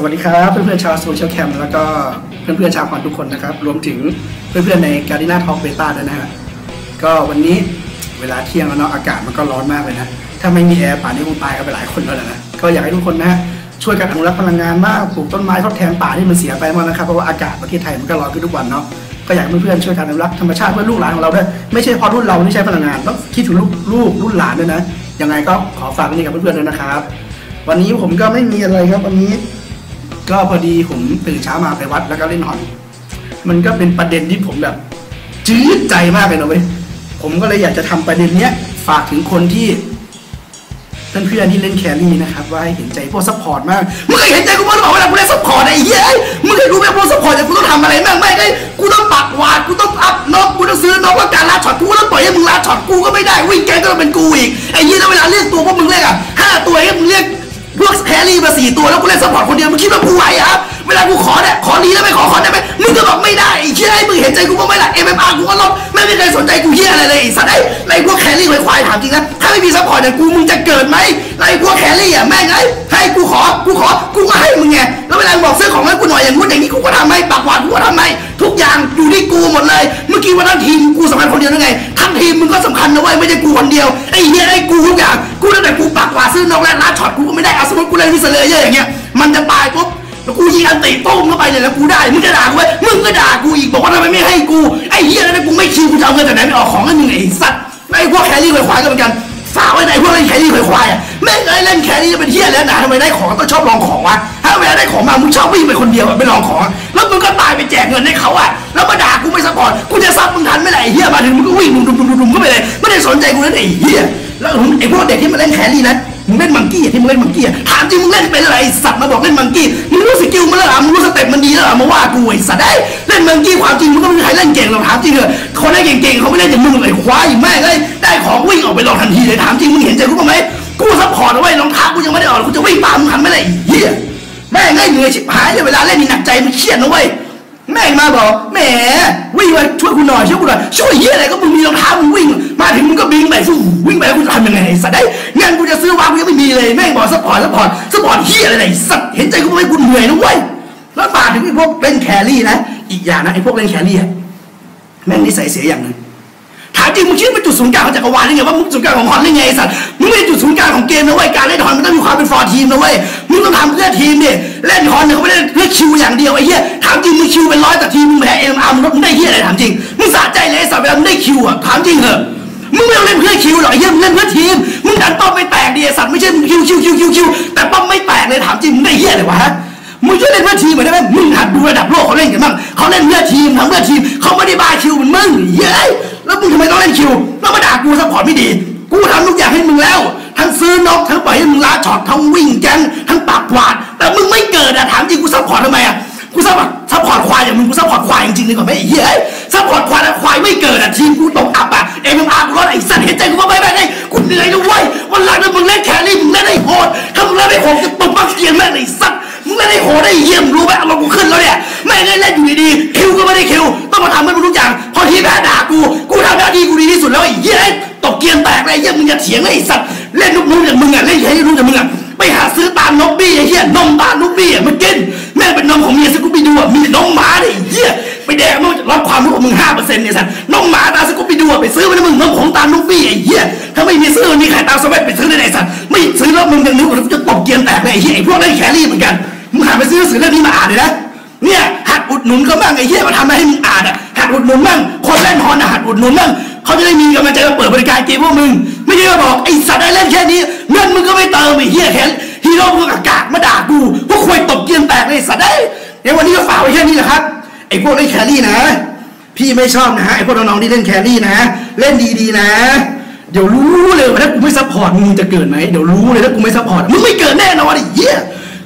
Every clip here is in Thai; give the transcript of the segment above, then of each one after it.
สวัสดีครับเพื่อนๆชาวโซเชียลแคมแล้วก็เพื่อนๆชาวควันทุกคนนะครับ รวมถึงเพื่อนๆในการดินาทอ l เบต้าด้วยนะฮะก็วันนี้เวลาเที่ยงแล้วเนาะอากาศมันก็ร้อนมากเลยนะ ถ้าไม่มีแอร์ป่านนี้คงตายกันไปหลายคนแล้วนะก็อยากให้ทุกคนนะฮะช่วยกันอนุรักษ์พลังงานมากปลูกต้นไม้ทดแทนป่าที่มันเสียไปมากนะครับเพราะว่าอากาศประเทศไทยมันก็ร้อนขึ้นทุกวันเนาะก็อยากให้เพื่อนๆช่วยกันอนุรักษ์ธรรมชาติเพื่อลูกหลานของเราด้วยไม่ใช่พอรุ่นเราที่ใช้พลังงานต้องคิดถึงลูกลูกรุ่นหลานด้วยนะยังไงก็ขอฝากนี่กับเพื่อนๆด้วยนะครับ วันนี้ผมก็ไม่มีอะไรครับวันนี้ ก็พอดีผมตื่นเช้ามาไปวัดแล้วก็เล่นฮอนมันก็เป็นประเด็นที่ผมแบบ จืดใจมากเลยนะเว้ยผมก็เลยอยากจะทำประเด็นเนี้ยฝากถึงคนที่เพื่อนที่เล่นแครี่นะครับ ว่าให้เห็นใจพวกซัพพอร์ตมากมึงเคยเห็นใจกูบ้างหรอเวลากูเล่นซัพพอร์ตไอ้เหี้ยมึงเคยรู้ไหมพวกซัพพอร์ตเนี่ยกูต้องทำอะไรบ้างไม่ได้กูต้องปักหวาดกูต้องอัพน็อกกูต้องซื้อน็อกแล้วการลาช็อตกูต้องปล่อยให้มึงลาช็อตกูก็ไม่ได้วิ่งแกงก็ต้องเป็นกูอีกไอ้เหี้ยแล้วเวลาเรียกตัวพวกมึงเรียกอะห้าตัวให้มึงเรียก พวกแฮร์รี่มาสี่ตัวแล้วกูเล่นซัพพอร์ตคนเดียวมึงคิดว่ากูไหวเหรอเวลากูขอเนี่ยขอดีแล้วไม่ขอขอได้ไหมมึงก็บอกไม่ได้ไอ้เชี่ยให้มึงเห็นใจกูบ้างไหมล่ะเอ็มเอ็มอาร์กูก็ลบไม่มีใครสนใจกูเฮียอะไรเลยไอ้สัตว์ไอ้ไอ้พวกแครี่ควายถามจริงนะถ้าไม่มีซัพพอร์ตเนี่ยกูมึงจะเกิดไหมไอ้พวกแครี่อะแม่งไอ้ให้กูขอกูขอกูก็ให้มึงไงแล้วเวลาบอกซื้อของให้กูหน่อยอย่างงู้นอย่างนี้กูก็ทำให้ปากหวานกูก็ทำให้ทุกอย่างอยู่ที่กูหมดเลย มื่อกี้วันนั้นทีมกูสำคัญคนเดียวนั่นไงทั้งทีมมึงก็สำคัญนะเว้ยไม่ใช่กูคนเดียวไอ้เฮียไอ้กูทุกอย่างกูตั้งแต่กูปากหวาซื้อนอกและลาช็อตกูก็ไม่ได้เอาสมมติกูเล่นวิสเลเยอร์อย่างเงี้ยมันจะตายปุ๊บแล้วกูยิงอันติโป้งเข้าไปเนี่ยแล้วกูได้มึงจะด่ากูไหมมึงก็ด่ากูอีกบอกว่าทำไมไม่ให้กูไอ้เหี้ยแล้วกูไม่คิวกูจะเอาเงินจากไหนไปออกของให้มึงไอ้สัตว์ไอ้พวกแครี่ควายก็เหมือนกันฝากไว้ในพวกเล่นแครี่ควายอะแม่งไอ้เล่นแครี่จะเป็นเหี้ยแล้วนะทำไมได้ของต้องชอบลองของวะถ้าเวลาได้ของมามึงชอบวิ่งไปคนเดียวอะไม่ลองของ แล้วมึงก็ตายไปแจกเงินให้เขาอะแล้วมาด่ากูไม่ซั นไม่ไหนไอ้เหี้ยมาถึงมึงก็วิ่งดุมๆๆๆก็ไปเลยไม่ได้สนใจกูนั่นไอ้เหี้ยแล้วไอ้พวกเด็กที่มาเล่นแครี่นะมึงเล่นมังกี้อะที่มึงเล่นมังกี้ถามจริงมึงเล่นเป็นอะไรสัตว์มาบอกเล่นมังกี้มึงรู้สกิลมันแล้วหรอมึงรู้สเต็ปมันดีแล้วหรอมาว่ากูไอ้สัตว์ไอ้เล่นมังกี้ความจริงมึงก็ไม่มีใครเล่นเก่งหรอกถามจริงเหรอะคนเล่นเก่งๆเขาไม่เล่นอย่างมึงไอ้ควายแม่งเลยได้ของวิ่งออกไปลองทันทีเลยถามจริงมึงเห็นใจกูบ้างไหมกูซัพพอร์ตเอาไว้รองเท้ากูยังไม่ได้ออกกูจะวิ่งตามมึงทันไม่ไอ้เหี้ยแม่งเหนื่อยชิบหายเลยเวลาเล่นนี่หนักใจมันเครียดนะเว้ย แม่งมาบอกแหมวิ่งมาช่วยกูหน่อยช่วยกูหน่อยช่วยเหี้ยอะไรก็มึงมีรองเท้ามึงวิ่ง มาถึงมึงก็บิงไปสู้วิ่งไปแล้วกูจะทำยังไงไอสัตว์ได้เงินกูจะซื้อวางกูยังไม่มีเลยแม่งบอกสปอร์ตสปอร์ตสปอร์ตเหี้ยอะไรไอ้สัตว์เห็นใจกูไหมกูเหนื่อยนะเว้ยแล้วมาถึงไอ้พวกเล่นแครี่นะอีกอย่างนะไอ้พวกเล่นแครี่อะแม่งนิสัยเสียอย่างหนึ่งถามจริงมึงคิดว่าเป็นจุดศูนย์กลางของจักรวาลได้ไงว่ามึงจุดศูนย์กลางของฮอนได้ไงไอ้สัตว์มึงไม่ใช่จุดศูนย์กลางของเกมนะเว้ยการเล่นฮอนมันต้องมีความเป็นฟอร์ทีมนะเว้ย มึงต้องทำเพื่อทีมดิเล่นฮอนเนี่ยเขาไม่ได้เพื่อคิวอย่างเดียวไอ้เหี้ยถามจริงมึงคิวเป็นร้อยแต่ทีมมึงแพ้เอ็มอาร์มึงมึงได้เหี้ยอะไรถามจริงมึงสะใจเลยสัตว์เวลามึงได้คิวอะถามจริงเหอะมึงไม่ต้องเล่นเพื่อคิวหรอกไอ้เหี้ยมึงเล่นเพื่อทีมมึงดันป้อมไม่แตกดิไอ้สัตว์ไม่ใช่มึงคิวคิวคิวคิวคิวแต่ป้อมไม่แตกเลยถามจริงมึงได้เหี้ยอะไรวะฮะมึงช่วยเล่นเพื่อทีมเหมือนได้ไหมมึงหัดดูระดับโลกเขาเล่นกันบ้างเขาเล่นเพื่อทีมทำเพื่อทีมเขาไม่ได้บ้าคิวเหมือนมึงเย้ยแล้วมึงทำไมต้องเล่นคิวแล้วมาด่ากูซัพพอร์ตไม่ดี กูทำทุกอย่างให้มึงแล้ว ทั้งซื้อนกทั้งปล่อยให้มึงลาช็อตทั้งวิ่งแกนทั้งปากหวาด แต่มึงไม่เกิดอะถามจริงกูซัพพอร์ตทำไมอะกูซัพพอร์ตซัพพอร์ตควายอย่างมึงกูซัพพอร์ตควายจริงๆดีกว่าไหมไอ้เหี้ยซัพพอร์ตควายแล้วควายไม่เกิดอะทีมกูตกอับอะเอ็มอาร์กูรอดไอ้สัตว์เห็นใจกูบ้างไหมแม่ไอ้กูเหนื่อยนะเว้ยวันหลังถ้ามึงเล่นแครี่มึงเล่นให้โหดถ้ามึงเล่นให้โหดจะตบปักเกียนแม่งไอ้สัตว์มึงเล่นได้โหดได้เยี่ยมรู้ไหมอารมณ์กูขึ้นแล้วเนี่ยไม่งเล่นเล่นอยู่ดีๆคิวก็ไม่ได้คิวต้องมาทำให้มึงทุกอย่างพอทีแพ้ด่ากูกูทำหน้าที่กูดีที่สุดแล้วไอ้เหี้ยตกเกียร์แตกเลยไอ้เหี้ยมึงอย่าเถียงไอ้สัตว์ เล่นนุกนุ๊กอย่างมึงอะเล่นให้นุ๊กอย่างมึงอะไปหาซื้อตามนกบี้ไอ้เหี้ยนมตามนกบี้อะมากินแม่เป็นนมของเมียสกูปปี้ดูอะมีแต่นมหมาดิไอ้เหี้ยไปแดกมันจะรับความรู้ของมึงห้าเปอร์เซ็นต์เนี่ยสัตว์นมหมาตาสกูปปี้ดูอะไปซื้อมาให้มึงนมของตามนกบี้ไอ้เหี้ยถ้าไม่มีซื้อมันมีขายตามสมัยไปซื้อได้ไหนสัตว์ไม่ซื้อแล้วมึงยังนึกว่าจะตบเกียร์แตกเลยไอ้เหี้ยไอ้พวกเล่นแครี่เหมือนกันมึงหันไปซื้อหนังสือเล่มนี้มาอ่านเลยนะเนี่ยหัดอุดหนุนเขาบ้างไอ้เหี้ยมาทำให้มึงอ่านอะหัดอุดหนุนบ้างคนเล่นฮอนหัดอุดหนุนบ้างเขาจะได้มีกำลังใจมาเปิดบริการเกมพวกมึง ไม่ใช่บอกไอสัตว์ไอ้เล่นแค่นี้เงินมึงก็ไม่เติมไอเหี้ยแค่ฮีโร่พวกอากาศมาด่ากูพวกควยตบเกียนแตกไอสัตว์ไอ้เดี๋ยววันนี้ก็ฝากไว้แค่นี้แหละครับไอพวกเล่นแครี่นะ พี่ไม่ชอบนะฮะไอพวกน้องๆที่เล่นแครี่นะ เล่นดีๆนะ เดี๋ยวรู้เลยว่าถ้ากูไม่ซัพพอร์ตมึงจะเกิดไหมเดี๋ยวรู้เลยถ้ากูไม่ซัพพอร์ตมึงไม่เกิดแน่นอนไอเหี้ย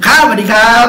ครับสวัสดีครับ